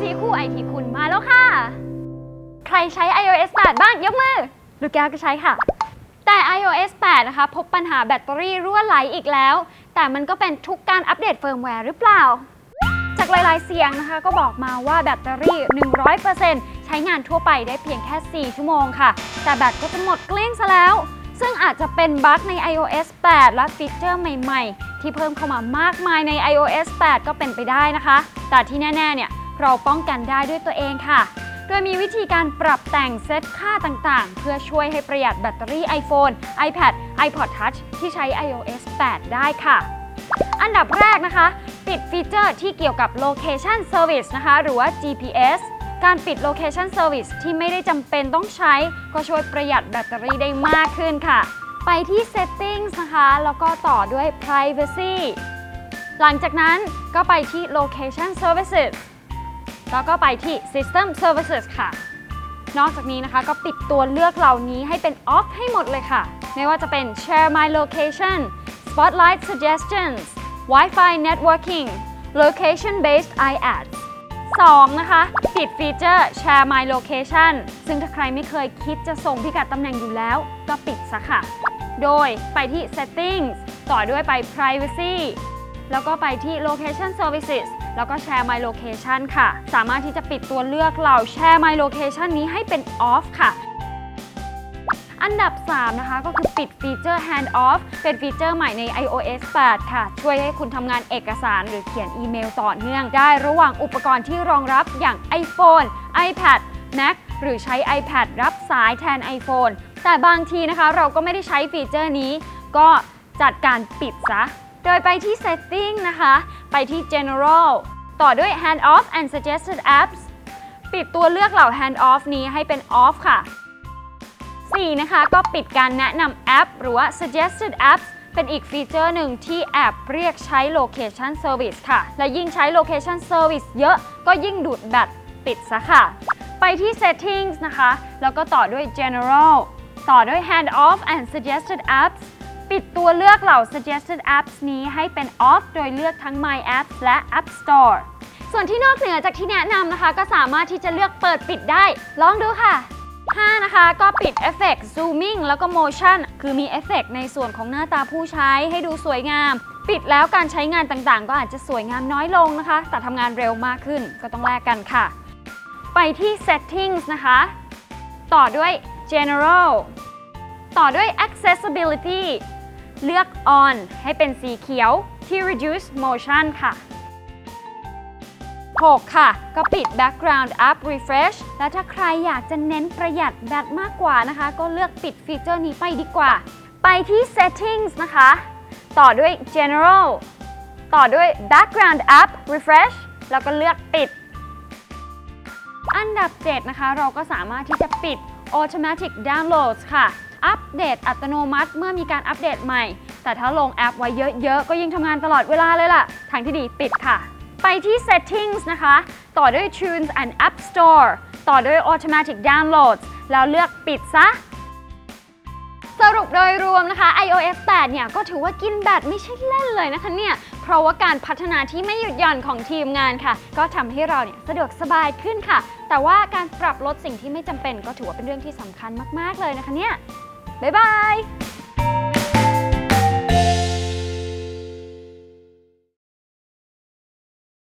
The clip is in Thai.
ซีคู่ไอทีคุณมาแล้วค่ะ ใครใช้ iOS 8 บ้างยกมือ ลูกแก้วก็ใช้ค่ะ แต่ iOS 8 นะคะ พบปัญหาแบตเตอรี่รั่วไหลอีกแล้ว แต่มันก็เป็นทุกการอัปเดตเฟิร์มแวร์หรือเปล่า จากหลายๆเสียงนะคะ ก็บอกมาว่าแบตเตอรี่ 100%ใช้งานทั่วไปได้เพียงแค่ 4 ชั่วโมงค่ะ แต่แบตก็จะหมดเกลี้ยงซะแล้ว ซึ่งอาจจะเป็นบั๊กใน iOS 8 และฟีเจอร์ใหม่ ๆที่เพิ่มเข้ามามากมายใน iOS 8 ก็เป็นไปได้นะคะ แต่ที่แน่ ๆ เนี่ย เราป้องกันได้ด้วยตัวเองค่ะ โดยมีวิธีการปรับแต่งเซตค่าต่างๆ เพื่อช่วยให้ประหยัดแบตเตอรี่ iPhone, iPad, iPod Touch ที่ใช้ iOS 8 ได้ค่ะ อันดับแรกนะคะ ปิดฟีเจอร์ที่เกี่ยวกับ Location Service นะคะ หรือว่า GPS การปิด Location Service ที่ไม่ได้จำเป็นต้องใช้ ก็ช่วยประหยัดแบตเตอรี่ได้มากขึ้นค่ะ ไปที่ Settings นะคะ แล้วก็ต่อด้วย Privacy หลังจากนั้นก็ไปที่ Location Services แล้วก็ไปที่ System Services ค่ะ นอกจากนี้นะคะก็ปิดตัวเลือกเหล่านี้ให้เป็น off ให้หมดเลยค่ะ ไม่ว่าจะเป็น Share My Location Spotlight Suggestions Wi-Fi Networking Location Based iAds 2. นะคะ ปิดฟีเจอร์ Share My Location ซึ่งถ้าใครไม่เคยคิดจะส่งพิกัดตำแหน่งอยู่แล้ว ก็ปิดซะค่ะ โดยไปที่ Settings ต่อด้วยไป Privacy แล้วก็ไปที่ Location Services แล้วก็ Share My Location ค่ะ สามารถที่จะปิดตัวเลือกเหล่า Share My Location นี้ให้เป็น Off ค่ะ อันดับ 3 นะคะ ก็คือปิดฟีเจอร์ Hand Off เป็นฟีเจอร์ใหม่ใน iOS 8 ค่ะ ช่วยให้คุณทำงานเอกสารหรือเขียนอีเมลต่อเนื่อง ได้ระหว่างอุปกรณ์ที่รองรับอย่าง iPhone, iPad, Mac หรือใช้ iPad รับสายแทน iPhone แต่บางทีนะคะเราก็ไม่ได้ใช้ฟีเจอร์นี้ ก็จัดการปิดซะ โดยไปที่ Setting นะคะ ไปที่ General ต่อด้วย Hand Off and Suggested Apps ปิดตัวเลือกเหล่า Hand Off นี้ให้เป็น Off ค่ะ 4. นะคะ ก็ปิดการแนะนำแอป หรือว่า suggested apps เป็นอีกฟีเจอร์หนึ่งที่แอปเรียกใช้ location service ค่ะ และยิ่งใช้ location service เยอะก็ยิ่งดูดแบตปิดซะค่ะ ไปที่ settings นะคะ แล้วก็ต่อด้วย general ต่อด้วย hand off and suggested apps ปิดตัวเลือกเหล่า suggested apps นี้ให้เป็น off โดยเลือกทั้ง my apps และ app store ส่วนที่นอกเหนือจากที่แนะนำนะคะ ก็สามารถที่จะเลือกเปิดปิดได้ ลองดูค่ะ 5 นะคะ ก็ปิดเอฟเฟกต์ zooming แล้วก็ motion คือมีเอฟเฟกต์ในส่วนของหน้าตาผู้ใช้ให้ดูสวยงาม ปิดแล้วการใช้งานต่างๆ ก็อาจจะสวยงามน้อยลงนะคะ แต่ทำงานเร็วมากขึ้นก็ต้องแลกกันค่ะ ไปที่ settings นะคะ ต่อด้วย general ต่อด้วย accessibility เลือก on ให้เป็นสีเขียวที่ reduce motion ค่ะ 6 ค่ะ ก็ปิด background app refresh และถ้าใครอยากจะเน้นประหยัดแบตมากกว่านะคะ ก็เลือกปิดฟีเจอร์นี้ไปดีกว่า ไปที่ settings นะคะ ต่อด้วย general ต่อด้วย background app refresh แล้วก็เลือกปิด อันดับ 7 นะคะ เราก็สามารถที่จะปิด automatic downloads ค่ะ อัปเดตอัตโนมัติ เมื่อมีการอัปเดตใหม่ แต่ถ้าลงแอปไว้เยอะๆ ก็ยิ่งทำงานตลอดเวลาเลยล่ะ ทางที่ดีปิดค่ะ ไปที่ settings นะคะ ต่อด้วย tunes and app store ต่อด้วย automatic downloads แล้วเลือกปิดซะ สรุปโดยรวมนะคะ iOS 8 เนี่ย ก็ถือว่ากินแบตไม่ใช่เล่นเลยนะคะเนี่ย เพราะว่าการพัฒนาที่ไม่หยุดหย่อนของทีมงานค่ะ ก็ทำให้เราเนี่ยสะดวกสบายขึ้นค่ะ แต่ว่าการปรับลดสิ่งที่ไม่จำเป็นก็ถือว่าเป็นเรื่องที่สำคัญมาก ๆ เลยนะคะเนี่ย บ๊ายบาย